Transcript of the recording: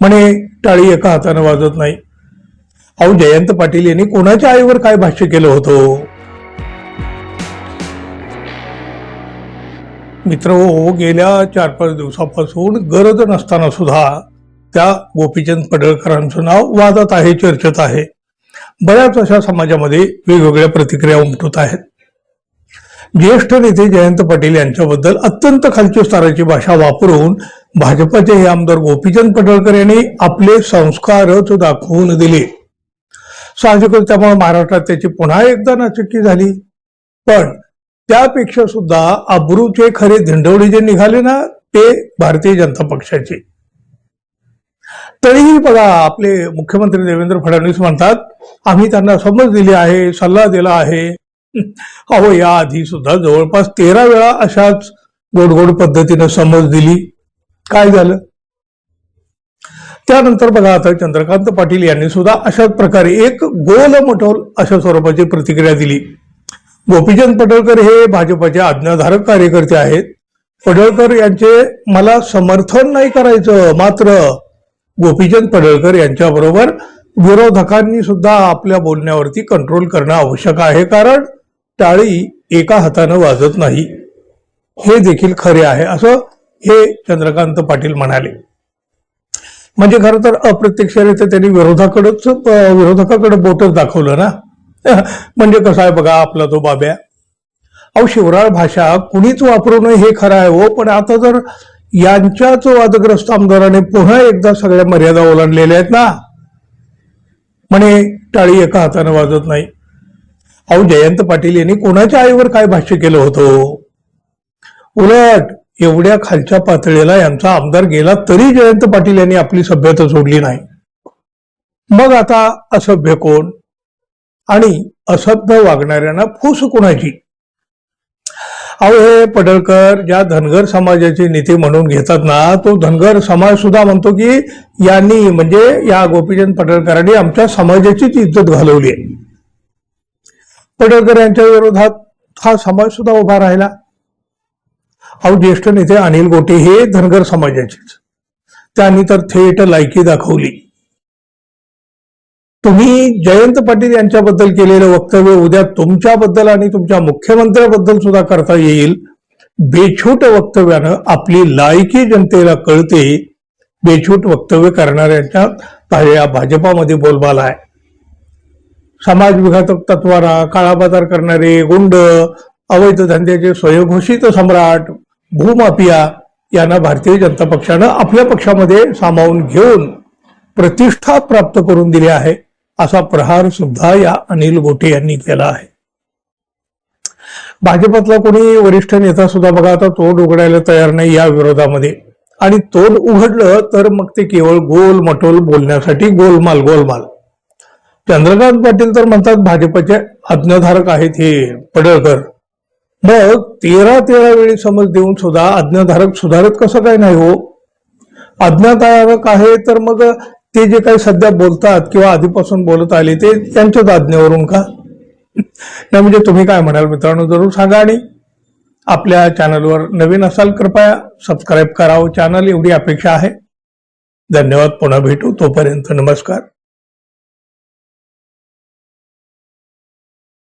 म्हणे टाळी एका हाताने वाजत नाही. अहो जयंत पाटील यांनी कोणाच्या आईवर काय भाष्य केलं होतं? मित्र हो, हो गेल्या चार पाच दिवसापासून गरज नसताना सुद्धा त्या गोपीचंद पडळकरांचं नाव वादात आहे चर्चेत आहे. बऱ्याच अशा समाजामध्ये वेगवेगळ्या प्रतिक्रिया उमटत आहेत. ज्येष्ठ नेते जयंत पाटील यांच्याबद्दल अत्यंत खालच्या स्तराची भाषा वापरून भाजपचे हे आमदार गोपीचंद पडळकर यांनी आपले संस्कारच दाखवून दिले. साहजिकच त्यामुळे महाराष्ट्रात त्याची पुन्हा एकदा नाचक्की झाली. पण त्यापेक्षा सुद्धा अब्रूचे खरे धिंडवडे जे निघाले ना ते भारतीय जनता पक्षाचे. तरीही बघा आपले मुख्यमंत्री देवेंद्र फडणवीस म्हणतात आम्ही त्यांना समज दिली आहे सल्ला दिला आहे. अहो या आधी सुद्धा जवळपास तेरा वेळा अशाच गोडगोड पद्धतीनं समज दिली. काय झालं? त्यानंतर बघा आता चंद्रकांत पाटील यांनी सुद्धा अशाच प्रकारे एक गोल मटोल अशा स्वरूपाची प्रतिक्रिया दिली. गोपीचंद पडळकर हे भाजपचे आज्ञाधारक कार्यकर्ते आहेत. पडळकर यांचे मला समर्थन नाही करायचं मात्र गोपीचंद पडळकर यांच्याबरोबर विरोधकांनी सुद्धा आपल्या बोलण्यावरती कंट्रोल करणं आवश्यक आहे कारण टाळी एका हातानं वाजत नाही. हे देखील खरे आहे. असं हे चंद्रकांत पाटील म्हणाले. म्हणजे खरं तर अप्रत्यक्षरित्या त्यांनी विरोधाकडंच विरोधकाकडे बोटच दाखवलं ना? म्हणजे कसं आहे बघा आपला तो बाब्या. अहो शिवराळ भाषा कुणीच वापरू नये हे खरं आहे हो पण आता जर यांच्याच वादग्रस्त आमदाराने पुन्हा एकदा सगळ्या मर्यादा ओलांडलेल्या आहेत ना? म्हणे टाळी एका हाताने वाजत नाही. अहो जयंत पाटील यांनी कोणाच्या आईवर काय भाष्य केलं होतं? उलट एवढ्या खालच्या पातळीला यांचा आमदार गेला तरी जयंत पाटील यांनी आपली सभ्यता सोडली नाही. मग आता असभ्य कोण? आणि असभ्य वागणाऱ्यांना फूस कोणाची? अहो हे पडळकर ज्या धनगर समाजाचे नेते म्हणून घेतात ना तो धनगर समाज सुद्धा म्हणतो की यांनी म्हणजे या गोपीचंद पडळकरांनी आमच्या समाजाचीच इज्जत घालवली आहे. पडळकर यांच्या विरोधात हा समाज सुद्धा उभा राहिला. अहो ज्येष्ठ नेते अनिल गोटे हे धनगर समाजाचेच. त्यांनी तर थेट लायकी दाखवली. तुम्ही जयंत पाटील यांच्याबद्दल केलेलं वक्तव्य उद्या तुमच्याबद्दल आणि तुमच्या मुख्यमंत्र्याबद्दल सुद्धा करता येईल. बेछूट वक्तव्यानं आपली लायकी जनतेला कळते. बेछूट वक्तव्य करणाऱ्यांच्या भाजपामध्ये बोलबाला आहे. समाज विघातक तत्वाना काळाबाजार करणारे गुंड अवैध धंद्याचे स्वयंघोषित सम्राट भूमाफिया यांना भारतीय जनता पक्षानं आपल्या पक्षामध्ये सामावून घेऊन प्रतिष्ठा प्राप्त करून दिली आहे असा प्रहार सुद्धा या अनिल गोटे यांनी केला आहे. भाजपातला कोणी वरिष्ठ नेता सुद्धा बघा आता तोंड उघडायला तयार नाही या विरोधामध्ये. आणि तोंड उघडलं तर मग ते केवळ गोल मटोल बोलण्यासाठी गोलमाल गोलमाल. चंद्रकांत पाटील तर म्हणतात भाजपचे आज्ञाधारक आहेत हे पडळकर. मग तेरा तेरा वेळी समज देऊन सुद्धा आज्ञाधारक सुधारत कसं काय नाही हो? आज्ञाधारक आहे तर मग ते जे काही सध्या बोलतात किंवा आधीपासून बोलत आले ते त्यांच्याच आज्ञेवरून का? नाही म्हणजे तुम्ही काय म्हणाल मित्रांनो जरूर सांगा आणि आपल्या चॅनलवर नवीन असाल कृपया सबस्क्राईब करावं हो, चॅनल एवढी अपेक्षा आहे. धन्यवाद पुन्हा भेटू. तोपर्यंत नमस्कार.